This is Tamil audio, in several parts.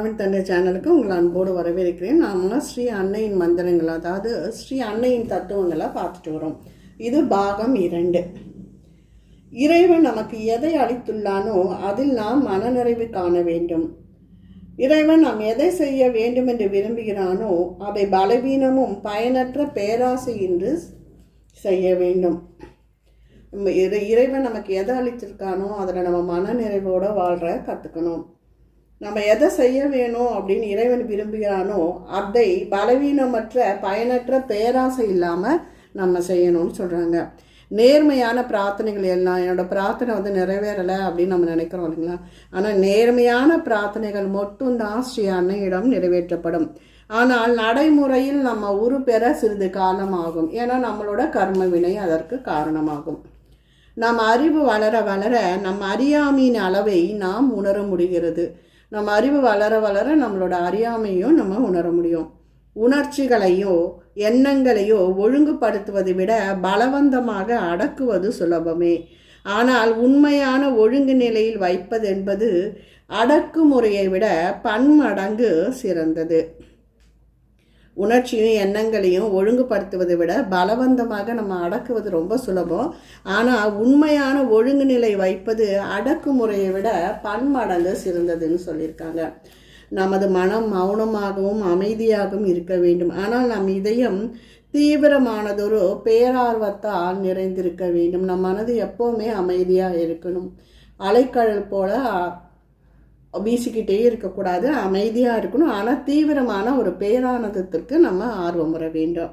அம்மாவின் தந்தை சேனலுக்கு உங்களை அன்போடு வரவேற்கிறேன். நாம் ஸ்ரீ அன்னையின் மந்திரங்கள் அதாவது ஸ்ரீ அன்னையின் தத்துவங்களை பார்த்துட்டு வரோம். இது பாகம் இரண்டு. இறைவன் நமக்கு எதை அளித்துள்ளானோ அதில் நாம் மனநிறைவு காண வேண்டும். இறைவன் நாம் எதை செய்ய வேண்டும் என்று விரும்புகிறானோ அதை பலவீனமும் பயனற்ற பேராசை என்று செய்ய வேண்டும். இறைவன் நமக்கு எதை அளித்திருக்கானோ அதில் நம்ம மன நிறைவோடு வாழ்கிற கற்றுக்கணும் நம்ம எதை செய்ய வேணும் அப்படின்னு இறைவன் விரும்புகிறானோ அதை பலவீனமற்ற பயனற்ற பேராசை இல்லாமல் நம்ம செய்யணும்னு சொல்கிறாங்க நேர்மையான பிரார்த்தனைகள் எல்லாம் என்னோட பிரார்த்தனை வந்து நிறைவேறலை அப்படின்னு நம்ம நினைக்கிறோம் இல்லைங்களா? ஆனால் நேர்மையான பிரார்த்தனைகள் மட்டும்தான் ஸ்ரீ அன்னையிடம் நிறைவேற்றப்படும். ஆனால் நடைமுறையில் நம்ம உரு பெற சிறிது காலம் ஆகும் ஏன்னா நம்மளோட கர்ம வினை அதற்கு காரணமாகும். நம் அறிவு வளர வளர நம் அறியாமையின் அளவை நாம் உணர முடிகிறது. நம்ம அறிவு வளர வளர நம்மளோட அறியாமையும் நம்ம உணர முடியும். உணர்ச்சிகளையோ எண்ணங்களையோ ஒழுங்குபடுத்துவதை விட பலவந்தமாக அடக்குவது சுலபமே. ஆனால் உண்மையான ஒழுங்கு நிலையில் வைப்பது என்பது அடக்குமுறையை விட பன்மடங்கு சிறந்தது. உணர்ச்சியும் எண்ணங்களையும் ஒழுங்குபடுத்துவதை விட பலவந்தமாக நம்ம அடக்குவது ரொம்ப சுலபம். ஆனால் உண்மையான ஒழுங்கு நிலை வைப்பது அடக்குமுறையை விட பன்மடங்கு சிறந்ததுன்னு சொல்லியிருக்காங்க. நமது மனம் மௌனமாகவும் அமைதியாகவும் இருக்க வேண்டும். ஆனால் நம் இதயம் தீவிரமானதொரு பேரார்வத்தால் நிறைந்திருக்க வேண்டும். நம் மனது எப்போவுமே அமைதியாக இருக்கணும். அலைக்கடல் போல வீசிக்கிட்டே இருக்கக்கூடாது அமைதியாக இருக்கணும். ஆனால் தீவிரமான ஒரு பேரானந்தத்திற்கு நம்ம ஆர்வம் வர வேண்டும்.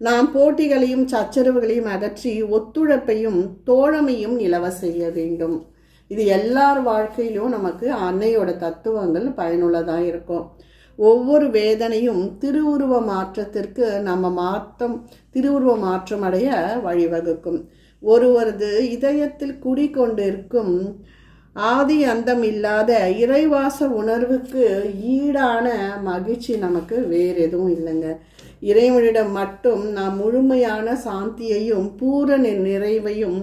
நாம் போட்டிகளையும் சச்சரவுகளையும் அகற்றி ஒத்துழைப்பையும் தோழமையும் நிலவ செய்ய வேண்டும். இது எல்லார் வாழ்க்கையிலும் நமக்கு அன்னையோட தத்துவங்கள் பயனுள்ளதாக இருக்கும். ஒவ்வொரு வேதனையும் திருவுருவ மாற்றத்திற்கு நம்ம மாற்றம் திருவுருவ மாற்றம் அடைய வழிவகுக்கும். ஒருவரது இதயத்தில் குடிக்கொண்டிருக்கும் ஆதி அந்தம் இல்லாத இறைவாச உணர்வுக்கு ஈடான மகிழ்ச்சி நமக்கு வேறு எதுவும் இல்லைங்க. இறைவனிடம் மட்டும் நாம் முழுமையான சாந்தியையும் பூரண நிறைவையும்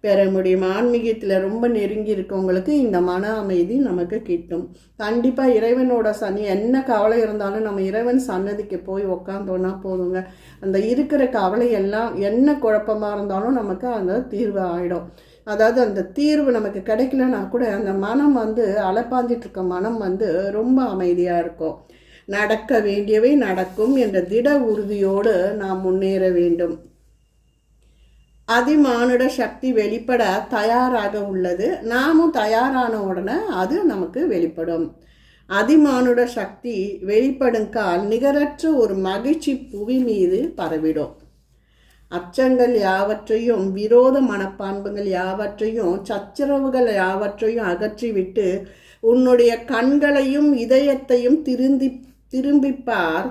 பெற முடியும். ஆன்மீகத்தில் ரொம்ப நெருங்கி இருக்கவங்களுக்கு இந்த மன அமைதி நமக்கு கிட்டும். கண்டிப்பாக இறைவனோட சனி என்ன கவலை இருந்தாலும் நம்ம இறைவன் சன்னதிக்கு போய் உக்காந்தோன்னா போதுங்க. அந்த இருக்கிற கவலை எல்லாம் என்ன குழப்பமாக இருந்தாலும் நமக்கு அந்த தீர்வு ஆகிடும் அதாவது அந்த தீர்வு நமக்கு கிடைக்கலனா கூட அந்த மனம் வந்து அலப்பாஞ்சிட்டு இருக்க மனம் வந்து ரொம்ப அமைதியாக இருக்கும். நடக்க வேண்டியவை நடக்கும் என்ற திட உறுதியோடு நாம் முன்னேற வேண்டும். அதிமானுட சக்தி வெளிப்பட தயாராக உள்ளது. நாமும் தயாரான உடனே அது நமக்கு வெளிப்படும். அதிமானுட சக்தி வெளிப்படும் கால் நிகரற்ற ஒரு மகிழ்ச்சி புவி மீது பரவிடும். அச்சங்கள் யாவற்றையும் விரோத மனப்பான்புகள் யாவற்றையும் சச்சரவுகள் யாவற்றையும் அகற்றிவிட்டு உன்னுடைய கண்களையும் இதயத்தையும் திருந்தி திரும்பிப்பார்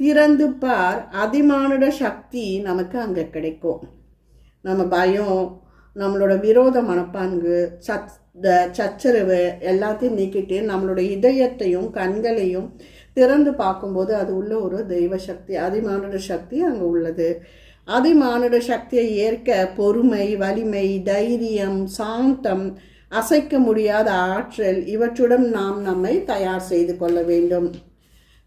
திறந்து பார். அதிமானுட சக்தி நமக்கு அங்கே கிடைக்கும். நம்ம பயம் நம்மளோட விரோத மனப்பான்கு சச் சச்சரவு எல்லாத்தையும் நீக்கிட்டு நம்மளோட இதயத்தையும் கண்களையும் திறந்து பார்க்கும்போது அது உள்ள ஒரு தெய்வ சக்தி அதிமானுட சக்தி அங்கே உள்ளது. அதிமானுட சக்தியை ஏற்க பொறுமை வலிமை தைரியம் சாந்தம் அசைக்க முடியாத ஆற்றல் இவற்றுடன் நாம் நம்மை தயார் செய்து கொள்ள வேண்டும்.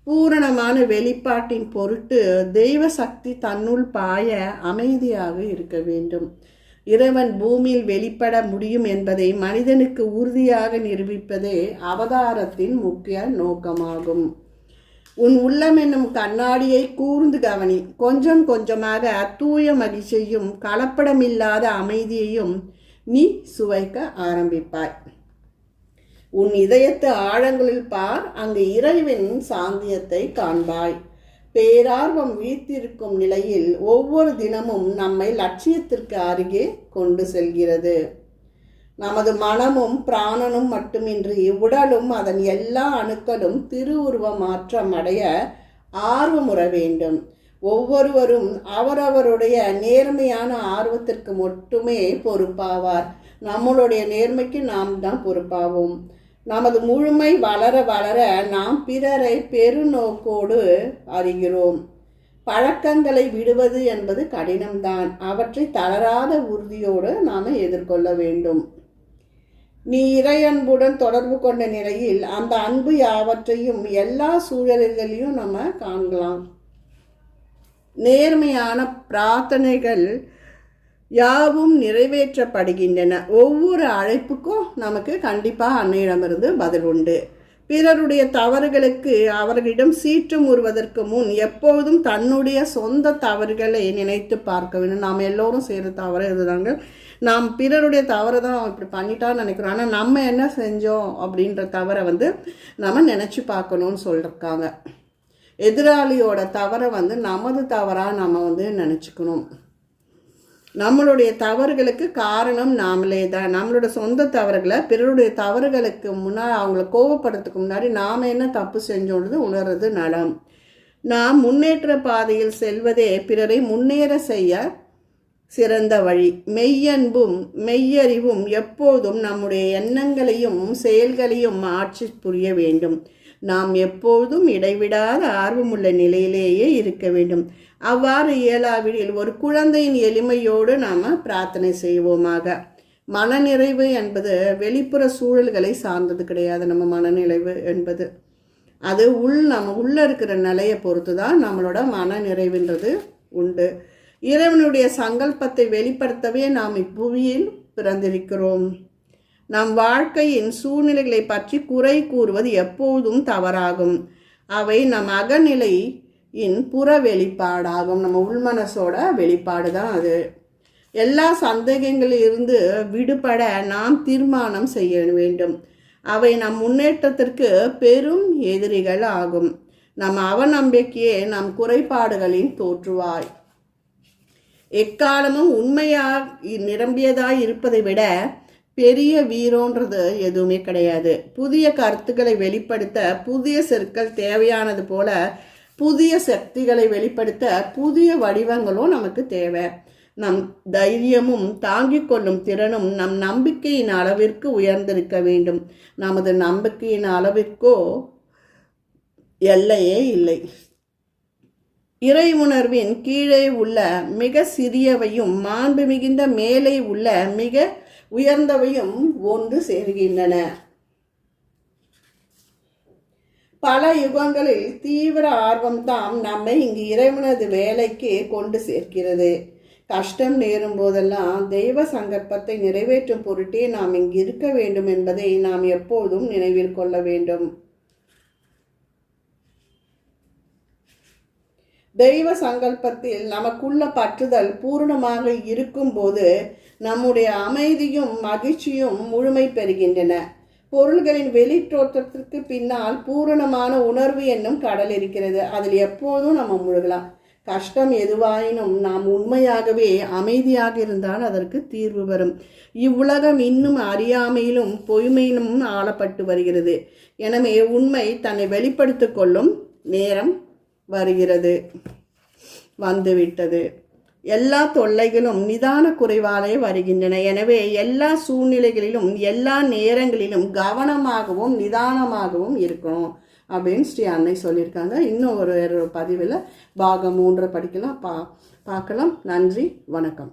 பூரணமான வெளிப்பாட்டின் பொருட்டு தெய்வ சக்தி தன்னுள் பாய அமைதியாக இருக்க வேண்டும். இறைவன் பூமியில் வெளிப்பட முடியும் என்பதை மனிதனுக்கு உறுதியாக நிரூபிப்பதே அவதாரத்தின் முக்கிய நோக்கமாகும். உன் உள்ளம் என்னும் கண்ணாடியை கூர்ந்து கவனி. கொஞ்சம் கொஞ்சமாக தூய மகிழ்ச்சியையும் கலப்படமில்லாத அமைதியையும் நீ சுவைக்க ஆரம்பிப்பாய். உன் இதயத்து ஆழங்களில் பார் அங்கு இறைவன் சாந்தியத்தை காண்பாய். பேரார்வம் வீழ்த்திருக்கும் நிலையில் ஒவ்வொரு தினமும் நம்மை லட்சியத்திற்கு அருகே கொண்டு செல்கிறது. நமது மனமும் பிராணனும் மட்டுமின்றி உடலும் அதன் எல்லா அணுக்களும் திருவுருவ மாற்றம் அடைய ஆர்வமுற வேண்டும். ஒவ்வொருவரும் அவரவருடைய நேர்மையான ஆர்வத்திற்கு மட்டுமே பொறுப்பாவார். நம்மளுடைய நேர்மைக்கு நாம் தான் பொறுப்பாவோம். நமது முழுமை வளர வளர நாம் பிறரை பெருநோக்கோடு அறிகிறோம். பழக்கங்களை விடுவது என்பது கடினம்தான். அவற்றை தளராத உறுதியோடு நாம் எதிர்கொள்ள வேண்டும். நீ இறையன்புடன் தொடர்பு கொண்ட நிலையில் அந்த அன்பு யாவற்றையும் எல்லா சூழல்களிலும் நம்ம காணலாம் நேர்மையான பிரார்த்தனைகள் யாவும் நிறைவேற்றப்படுகின்றன. ஒவ்வொரு அழைப்புக்கும் நமக்கு கண்டிப்பாக அன்னையிடமிருந்து பதில் உண்டு. பிறருடைய தவறுகளுக்கு அவர்களிடம் சீற்றம் உறுவதற்கு முன் எப்போதும் தன்னுடைய சொந்த தவறுகளை நினைத்து பார்க்க வேண்டும். நாம் எல்லோரும் செய்கிற தவறு இதுதாங்க. நாம் பிறருடைய தவறை தான் இப்படி பண்ணிட்டான்னு நினைக்கிறோம். ஆனால் நம்ம என்ன செஞ்சோம் அப்படின்ற தவறை வந்து நம்ம நினச்சி பார்க்கணும்னு சொல்லியிருக்காங்க எதிராளியோட தவறை வந்து நமது தவறாக நம்ம வந்து நினச்சிக்கணும். நம்மளுடைய தவறுகளுக்கு காரணம் நாமளே தான். நம்மளோட சொந்த தவறுகளை பிறருடைய தவறுகளுக்கு முன்னாடி அவங்கள கோவப்படுறதுக்கு முன்னாடி நாம் என்ன தப்பு செஞ்சோன்றது உணர்றது நலம். நாம் முன்னேற்ற பாதையில் செல்வதே பிறரை முன்னேற செய்ய சிறந்த வழி. மெய்யன்பும் மெய்யறிவும் எப்போதும் நம்முடைய எண்ணங்களையும் செயல்களையும் ஆட்சி புரிய வேண்டும். நாம் எப்போதும் இடைவிடாத ஆர்வமுள்ள நிலையிலேயே இருக்க வேண்டும். அவ்வாறு இயலாவிடில் ஒரு குழந்தையின் எளிமையோடு நாம் பிரார்த்தனை செய்வோமாக. மனநிறைவு என்பது வெளிப்புற சூழல்களை சார்ந்தது கிடையாது. நம்ம மனநிறைவு என்பது. அது உள் நம்ம உள்ளே இருக்கிற நிலையை பொறுத்து தான் நம்மளோட மன நிறைவுன்றது உண்டு. இறைவனுடைய சங்கல்பத்தை வெளிப்படுத்தவே நாம் இப்புவியில் பிறந்திருக்கிறோம். நம் வாழ்க்கையின் சூழ்நிலைகளை பற்றி குறை கூறுவது எப்போதும் தவறாகும். அவை நம் அகநிலையின் புற வெளிப்பாடாகும். நம்ம உள்மனசோட வெளிப்பாடு தான் அது. எல்லா சந்தேகங்களிலிருந்து விடுபட நாம் தீர்மானம் செய்ய வேண்டும். அவை நம் முன்னேற்றத்திற்கு பெரும் எதிரிகள் ஆகும். நம் அவநம்பிக்கையே நம் குறைபாடுகளின் தோற்றுவாய். எக்காலமும் உண்மையாக நிரம்பியதாய் இருப்பதை விட பெரிய வீரோன்றது எதுவுமே கிடையாது. புதிய கருத்துக்களை வெளிப்படுத்த புதிய சொற்கள் தேவையானது போல புதிய சக்திகளை வெளிப்படுத்த புதிய வடிவங்களும் நமக்கு தேவை. நம் தைரியமும் தாங்கிக் கொள்ளும் திறனும் நம் நம்பிக்கையின் அளவிற்கு உயர்ந்திருக்க வேண்டும். நமது நம்பிக்கையின் அளவிற்கோ எல்லையே இல்லை. இறை உணர்வின் கீழே உள்ள மிக சிறியவையும் மாண்பு மிகுந்த மேலே உள்ள மிக உயர்ந்தவையும் ஒன்று சேர்கின்றன. பல யுகங்களில் தீவிர ஆர்வம் தான் நம்மை இங்கு இறைவனது வேலைக்கு கொண்டு சேர்க்கிறது. கஷ்டம் நேரும் போதெல்லாம் தெய்வ சங்கற்பத்தை நிறைவேற்றும் பொருட்டே நாம் இங்கு இருக்க வேண்டும் என்பதை நாம் எப்போதும் நினைவில் கொள்ள வேண்டும். தெய்வ சங்கல்பத்தில் நமக்குள்ள பற்றுதல் பூரணமாக இருக்கும்போது நம்முடைய அமைதியும் மகிழ்ச்சியும் முழுமை பெறுகின்றன. பொருள்களின் வெளித்தோற்றத்திற்கு பின்னால் பூரணமான உணர்வு என்னும் கடல் இருக்கிறது. அதில் எப்போதும் நம்ம முழுகலாம். கஷ்டம் எதுவாயினும் நாம் உண்மையாகவே அமைதியாக இருந்தால் அதற்கு தீர்வு வரும். இவ்வுலகம் இன்னும் அறியாமையிலும் பொய்மையிலும் ஆளப்பட்டு வருகிறது. எனவே உண்மை தன்னை வெளிப்படுத்திக் கொள்ளும் நேரம் வருகிறது. வந்துவிட்டது. எல்லா தொல்லைகளும் நிதான குறைவாலே வருகின்றன. எனவே எல்லா சூழ்நிலைகளிலும் எல்லா நேரங்களிலும் கவனமாகவும் நிதானமாகவும் இருக்கணும் அப்படின்னு ஸ்ரீ அன்னை சொல்லியிருக்காங்க. இன்னும் ஒரு பதிவில் பாகம் மூன்று படிக்கலாம் பா பார்க்கலாம். நன்றி வணக்கம்.